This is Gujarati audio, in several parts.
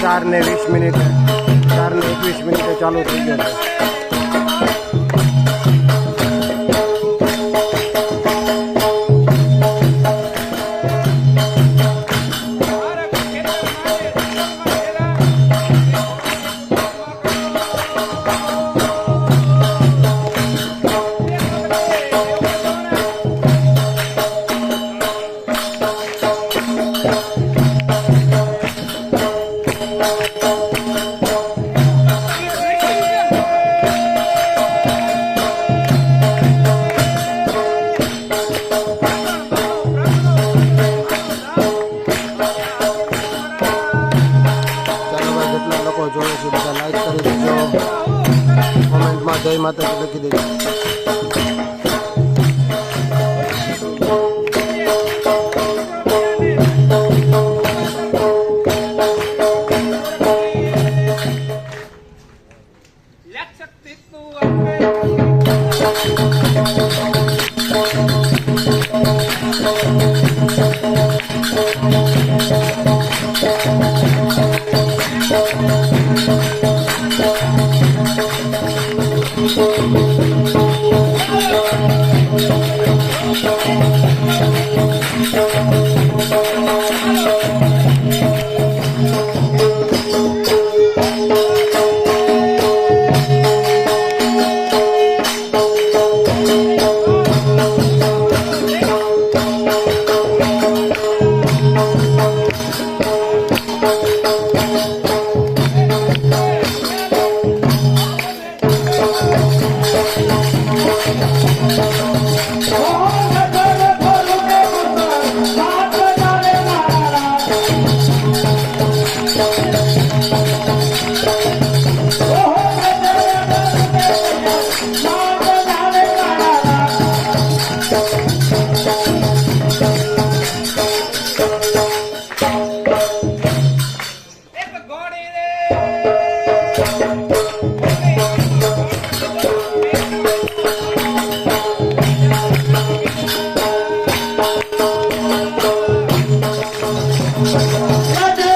ચારને વીસ મિનિટ ચારને એકવીસ મિનિટે ચાલુ થઈ ગયો છે જય માતાજી લખી દેજો. What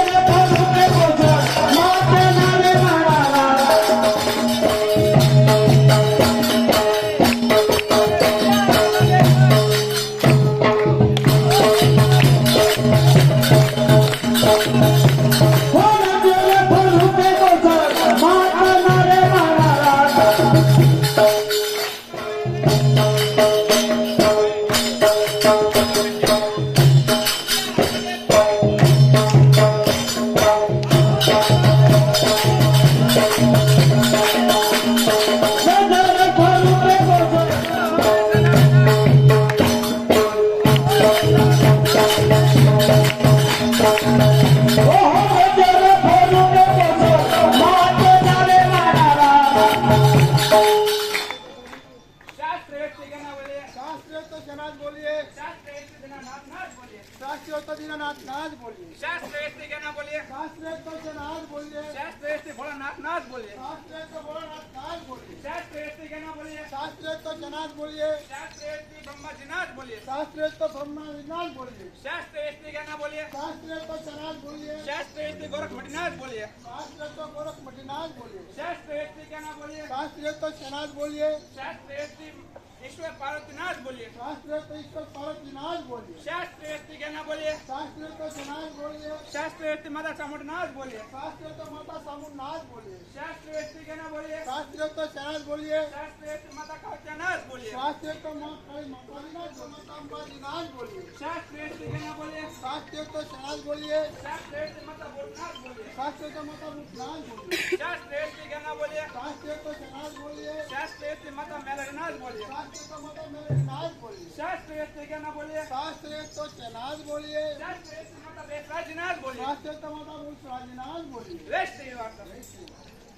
તો દીનાનાથ નાથ બોલીએ શાસ્ત્ર વ્યક્તિ ગણા બોલે શાસ્ત્રીય તો જનાજ બોલીએ શાસ્ત્ર વ્યક્તિ ભોળાનાથ નાથ બોલે શાસ્ત્રીય તો ભોળાનાથ નાથ બોલીએ શાસ્ત્ર વ્યક્તિ ગણા બોલે શાસ્ત્રીય તો જનાજ બોલીએ શાસ્ત્ર વ્યક્તિ બ્રહ્માજી નાથ બોલે શાસ્ત્રીય તો બ્રહ્મા વિજ્ઞાન બોલીએ શાસ્ત્ર વ્યક્તિ ગણા બોલે શાસ્ત્રીય તો જનાજ બોલીએ શાસ્ત્ર વ્યક્તિ ગોરખમઢી નાથ બોલે શાસ્ત્રીય તો ગોરખ મટીનાથ બોલીએ શાસ્ત્ર વ્યક્તિ ગણા બોલે શાસ્ત્રીય તો જનાજ બોલીએ શાસ્ત્ર વ્યક્તિ ઈશ્વર પાર્વતી નાથ બોલે શાસ્ત્રીય તો ઈશ્વર પાર્વતીનાથ બોલીએ શાસ્ત્ર વ્યક્તિ ગણા બોલે શાસ્ત્રીય તો જનાજ બોલીએ શાસ્ત્ર વ્યક્તિ માતા ચામુંડ નાથ બોલે શાસ્ત્રીય તો માતા સામુનાથ બોલીએ શાસ્ત્ર વ્યક્તિ ગણા બોલે શાસ્ત્રીય તો જનાજ બોલીએ શાસ્ત્ર વ્યક્તિ માતા કાત્યા નાથ બોલે શાસ્ત્રીય તો મા કાળી માતાજીનાથ માતા અંબાજીનાથ બોલીએ શાસ્ત્ર વ્યક્તિ ગણા બોલે શાસ્ત્રીય તો જનાજ બોલીએ શાસ્ત્ર વ્યક્તિ માતા ભોળનાથ બોલે શાસ્ત્રીય તો માતા ભૂતનાથ બોલીએ શાસ્ત્ર વ્યક્તિ ગણા બોલે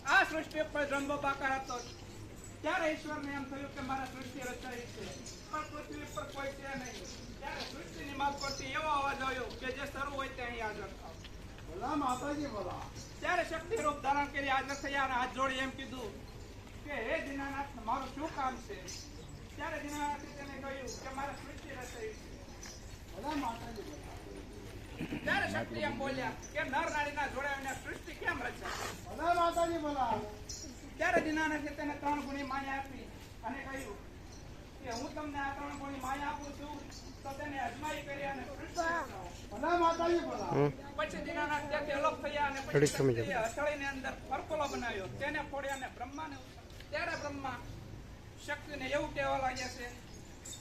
આ સૃષ્ટિ પર જન્મ પાકાર હતો ત્યારે ઈશ્વરને એમ થયું કે મારા સૃષ્ટિ રચાઈ છે પણ પૃથ્વી પર કોઈ છે નહીં ત્યારે સૃષ્ટિની માફ કરતી એવો અવાજ આવ્યો કે જે શરૂ હોય તે અહીં હાજર માતાજી ભલા ત્યારે શક્તિ રૂપ ધારણ કરી હાજર થયા હાથ જોડી એમ કીધું કે, હે દિનાનાથ, મારું શું કામ છે? ત્યારે દીનાનાથે તેને કહ્યું કે મારે સૃષ્ટિ રચાઈ ભલા માતાજી ત્યારે શક્તિ એમ બોલ્યા કે નર નારીના જોડાવીને સૃષ્ટિ કેમ રચાય? ભલે માતાજી બોલા ત્યારે દીનાનાથે તેને ત્રણ ગુણી માયા આપી અને કહ્યું કે હું તમને આ ત્રણ ગુણી માયા આપું છું તો તેને અજમાઈ કરી અને. ભલે માતાજી બોલા પછી દીનાનાથ ત્યાંથી અલગ થયા અને પછી સમજ અંદર ફરકોલો બનાવ્યો. તેને ફોડ્યા અને બ્રહ્માને ત્યારે બ્રહ્મા શક્તિને એવું કહેવા લાગ્યા છે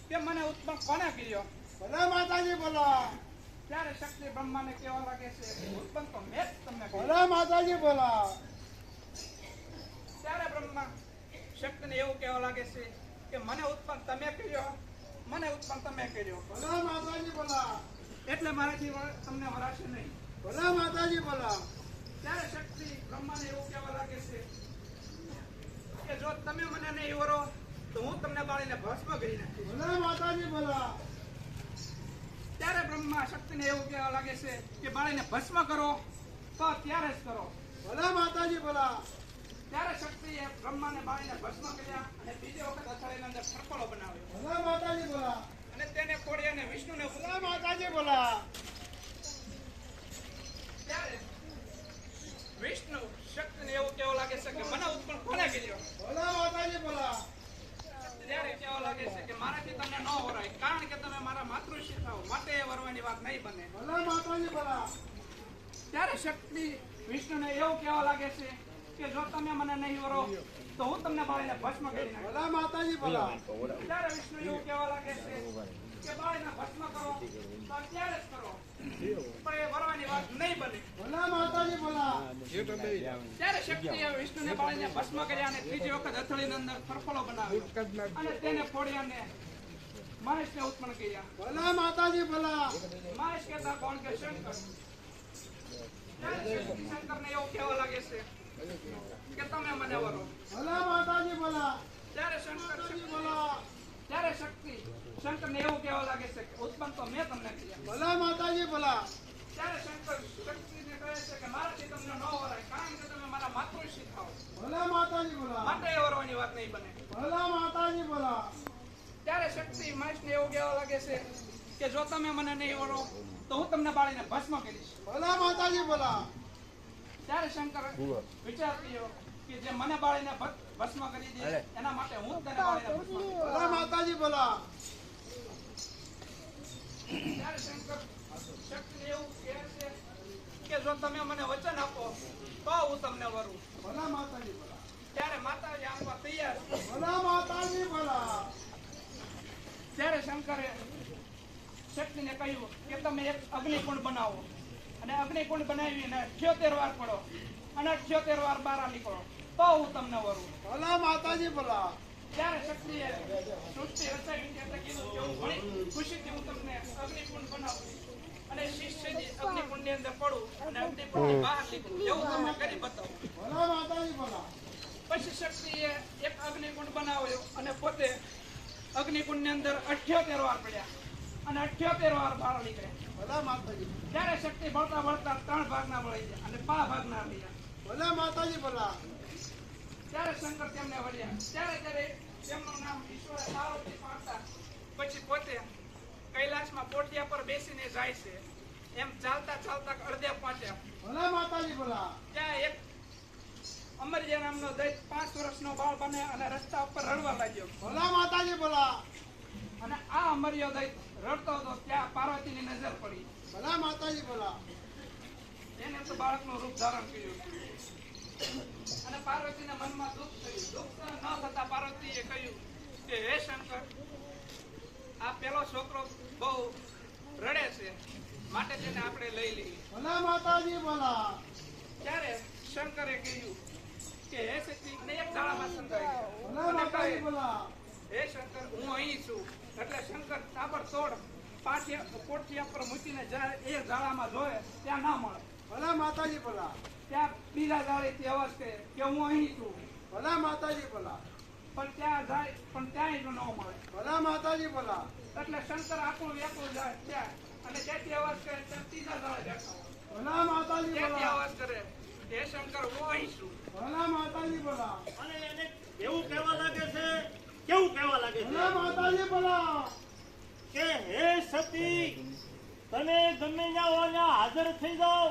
કે મને ઉત્પન્ન કોને કર્યો? ભલે માતાજી બોલો ત્યારે શક્તિ બ્રહ્માને કહેવા લાગે છે ઉત્પન્ન તો મેં જ તમને ભલે માતાજી બોલો ત્યારે બ્રહ્મા શક્તિને એવું કહેવા લાગે છે કે મને ઉત્પન્ન તમે કર્યો મને ઉત્પન્ન તમે કર્યો. ભલે માતાજી બોલા એટલે મારાથી તમને વરાશે નહીં. ભલે માતાજી બોલા ત્યારે શક્તિ બ્રહ્માને એવું કહેવા લાગે છે કે જો તમે મને નહીં વરો તો હું તમને બાળીને ભસ્મ કરી નાખીશ. ભલે માતાજી ત્યારે બ્રહ્મા શક્તિને એવું કહેવા લાગે છે કે બાળીને ભસ્મ કરો તો ત્યારે જ કરો. ભલા માતાજી બોલા ત્યારે શક્તિએ બ્રહ્માને બાળીને ભસ્મ કર્યા અને બીજી વખત અથાળીની અંદર ફરફળો બનાવ્યો. ભલા માતાજી બોલા અને તેને કોડી અને વિષ્ણુને ભલા માતાજી બોલા ત્યારે વિષ્ણુ શક્તિને એવું કહેવા લાગે છે કે મને ઉત્પન્ન કોને કર્યો ભલે માતાજી બોલા ત્યારે કહેવા લાગે છે કે મારાથી તમને ન વરાય કારણ કે તમે મારા માતૃશ્રી થાવ માટે એ વરવાની વાત નહીં બને ભલે માતાજી બોલા ત્યારે શક્તિ વિષ્ણુને એવું કહેવા લાગે છે કે જો તમે મને નહીં વરો તો હું તમને બાળીને ભસ્મ કરી નાખું ભલા માતાજી ભલા. ત્યારે વિષ્ણુ એવું કહેવા લાગે છે કે બાળીને ભસ્મ કરો તો અત્યારે જ કરો. પણ એ વરવાની વાત નહીં બને. ભલે માતાજી બોલા ત્યારે શક્તિએ વિષ્ણુને બાળીને ભસ્મ કર્યા અને ત્રીજી વખત હથેળીની અંદર ફરફળો બનાવ્યો. અને તેને ફોડી અને મહેશને ઉત્પન્ન કર્યા. ભલે માતાજી ભલા. મહેશ કહેતા કોણ કે શંકર? ત્યારે શંકરને એવું કહેવા લાગે છે. કે તમે મને વરો ભલે માતાજી બોલા ત્યારે શંકર માતાજી બોલા ત્યારે શક્તિ શંકરને એવું કહેવા લાગે છે કે ઉત્પન્ન તો મેં તમને કર્યા. ભલે માતાજી બોલા ત્યારે શંકર શક્તિને કહે છે કે મારાથી તમને ન વરાય કારણ કે તમે મારા માતૃશ્રી થાવ ભલે માતાજી બોલા માટે એ વરવાની વાત નહીં બને. ભલા માતાજી બોલા ત્યારે શક્તિ મહેશને એવું કહેવા લાગે છે કે જો તમે મને નહીં વરો તો હું તમને બાળીને ભસ્મ કરીશ. ભલા માતાજી બોલા ત્યારે શંકર વિચારતી કે જે મને બાળીને ભસ્મ કરી દે એના માટે હું તને બાળીને ભસ્મ કરીશ. માતાજી બોલા. ત્યારે શંકર શક્તિને એવું કહે છે કે જો તમે મને વચન આપો તો હું તમને વરું. ભલા માતાજી બોલા. ત્યારે માતાજી આપવા તૈયાર. ભલા માતાજી બોલા. ત્યારે શંકરે શક્તિને કહ્યું કે તમે એક અગ્નિકુંડ બનાવો. અને અગ્નિકુંડ બનાવીને અઠ્યોતેર વાર પડો અને અઠ્યોતેર વાર બાર નીકળો. તો હું તમને વરું. ભલા માતાજી ભલા. ત્યારે શક્તિએ સૃષ્ટિ રચાવી છે કીધું કે હું ઘણી ખુશીથી હું તમને અગ્નિકુંડ બનાવું. અને શિષ્યજી અગ્નિકુંડની અંદર પડું અને અગ્નિકુંડની બહાર નીકળું. એવું તમને કરી બતાવું. ભલે માતાજી બોલા પછી શક્તિએ એક અગ્નિકુંડ બનાવ્યો અને પોતે અગ્નિકુંડની અંદર અઠ્યોતેર વાર પડ્યા. અને અઠ્યોતેર વાર બહાર નીકળ્યા. ભલે માતાજી. ત્યારે શક્તિ બળતા બળતા ત્રણ ભાગના બળી ગયા અને પા ભાગના રહ્યા ભલા માતાજી બોલા ત્યારે શંકર તેમને વળ્યા. ત્યારે ત્યારે તેમનું નામ ઈશ્વરે પાર્વતી પાડતા. પછી પોતે કૈલાસમાં પોટિયા પર બેસીને જાય છે. એમ ચાલતા ચાલતા અડધે પહોંચ્યા ભલે માતાજી ભલા. ત્યાં એક અમરજા નામનો દૈત પાંચ વર્ષનો બાળ બને અને રસ્તા ઉપર રડવા લાગ્યો. ભલા માતાજી ભલા. અને આ અમર્યો દૈત રડતો હતો ત્યાં પાર્વતીની નજર પડી. ભલા માતાજી ભલા. એને તો બાળકનું રૂપ ધારણ કર્યું. અને પાર્વતીના મનમાં દુઃખ થયું. દુઃખ ન થતા પાર્વતીએ કહ્યું કે હે શંકર આ પેલો છોકરો બહુ રડે છે. માટે તેને આપણે લઈ લઈએ. ભલા માતાજી ભલા. ત્યારે શંકરે કહ્યું કે હે સતી અને એક ઝાડામાં સંતાઈ ભલે માતાજી કહે, હે શંકર હું અહીં છું. એટલે શંકર તાબડતોડ પાટિયા પોટિયા પર મૂકીને જ્યારે એ ગાળામાં જોયે ત્યાં ના મળે. ભલા માતાજી ભલા. ત્યાં બીજા ઝાડેથી અવાજ કરે કે હું અહીં છું. ભલા માતાજી ભલા. પણ ત્યાં જાય પણ ત્યાંય ન મળે. ભલા માતાજી ભલા. એટલે શંકર આખું વ્યાકુળ જાય ત્યાં અને જેથી અવાજ કરે ત્યાં ત્રીજા ગાળે બેઠા ભલા માતાજી ભલા. અવાજ કરે હે શંકર હું અહીં છું. ભલા માતાજી ભલા. અને એને એવું કહેવા લાગે છે કેવું કહેવા લાગે છે? માતાજી બોલા કે હે સતી તમે ગમે ત્યાં હાજર થઈ જાઓ.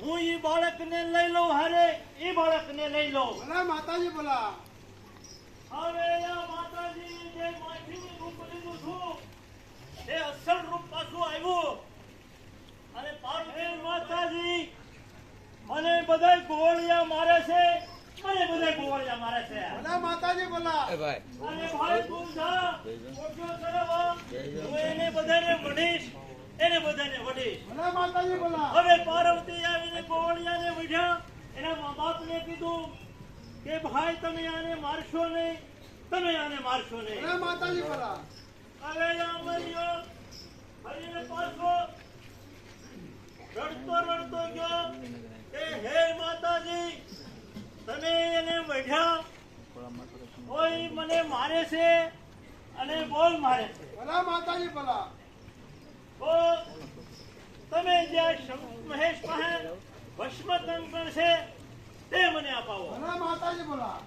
હું ઈ બાળકને લઈ લઉં હારે ઈ બાળકને લઈ લઉં. ભલે માતાજી બોલા હવે આ માતાજી જે માછીનું રૂપ લીધું છું તે અસલ રૂપ પાછું આવ્યું. અને પાર્વતી માતાજી મને બધા ગોળિયા મારે છે મને બધા ગોળિયા મારે છે. ભલે માતાજી બોલા. એ ભાઈ. તું જા. ઓછો કરવા. હું એને બધાને વઢીશ. એને બધાને વઢીશ. ભલે માતાજી બોલા. હવે પાર્વતી આવીને ગોળિયાને વિઢ્યા. એના મા બાપને કીધું કે ભાઈ તમે આને મારશો નહીં. તમે આને મારશો નહીં. ભલે માતાજી બોલા. અરે આ મર્યો હરીને પાછો રડતો રડતો ગયો કે હે માતાજી તમે એને વઢ્યા કોઈ છે અને બોલ મારે છે. ભલા માતાજી ભલા. તો તમે જે મહેશ પાસે ભસ્મ કંકણ છે તે મને અપાવો. ભલા માતાજી ભલા.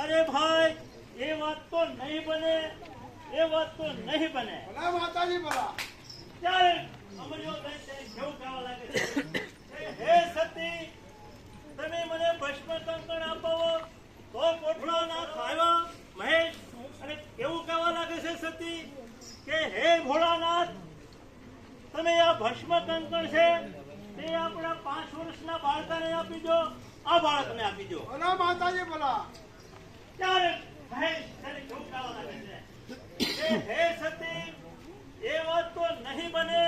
અરે ભાઈ એ વાત તો નહીં બને એ વાત તો નહીં બને. ભલા માતાજી ભલા. ત્યારે અમરિયો જેવું કહેવા લાગે છે. હે સતી તમે મને ભસ્મ કંકણ અપાવો તો કોઠડો ના ખાવા મહેશ અને કેવું કહેવા લાગે છે સતી કે હે ભોળાનાથ તમે આ ભસ્મ કંકણ છે તે આપણા પાંચ વર્ષના બાળકાને આપી દો આ બાળકને આપી દો. ભલે માતાજી બોલા ત્યારે મહેશ તેને કેવું કહેવા લાગે છે હે સતી એ વાત તો નહીં બને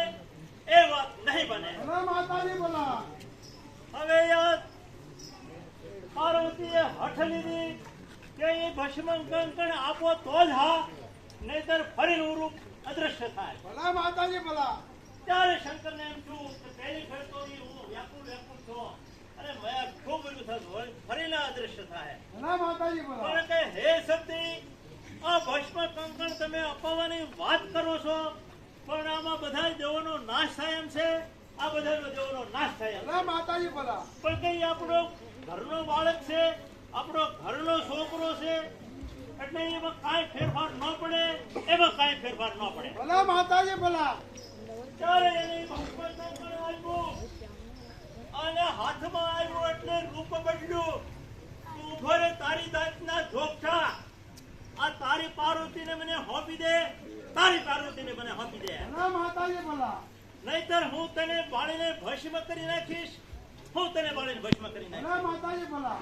એ વાત નહીં બને. ભલે માતાજી બોલા હવે યાર પાર્વતીએ હઠ લીધી કે એ ભસ્મ આપો તો જ હા નહીતર ફરીનું રૂપ અદ્રશ્ય થાય. ભલે માતાજી બોલા ત્યારે શંકરને એમ થયું કે પહેલી ફેર તો હું વ્યાકુળ વ્યાકુળ છું અને મેં ખૂબ બધું થતું હોય ફરીના અદ્રશ્ય થાય. ભલે માતાજી બોલા પણ કે હે સતી આ ભસ્મ કંકણ તમે અપાવવાની વાત કરો છો પણ આમાં બધા દેવોનો નાશ થાય એમ છે આ બધાનો દેવોનો નાશ થાય એમ માતાજી ભલા. પણ કઈ આપણો ઘરનો બાળક છે આપણો ઘરનો છોકરો છે એટલે એમાં કાંઈ ફેરફાર ન પડે એમાં કાંઈ ફેરફાર ન પડે. ભલા માતાજી ભલા. ત્યારે એને અને હાથમાં આવ્યો એટલે રૂપ બદલ્યું. ઊભો રે તારી દાંતના જોગઠા આ તારી પાર્વતીને મને હોપી દે. તારી પાર્વતીને મને હોપી દે. ભલે માતાજી ભલા. નહીતર હું તને બાળીને ભસ્મ કરી નાખીશ. હું તને બાળીને ભસ્મ કરી નાખીશ. ભલે માતાજી બોલા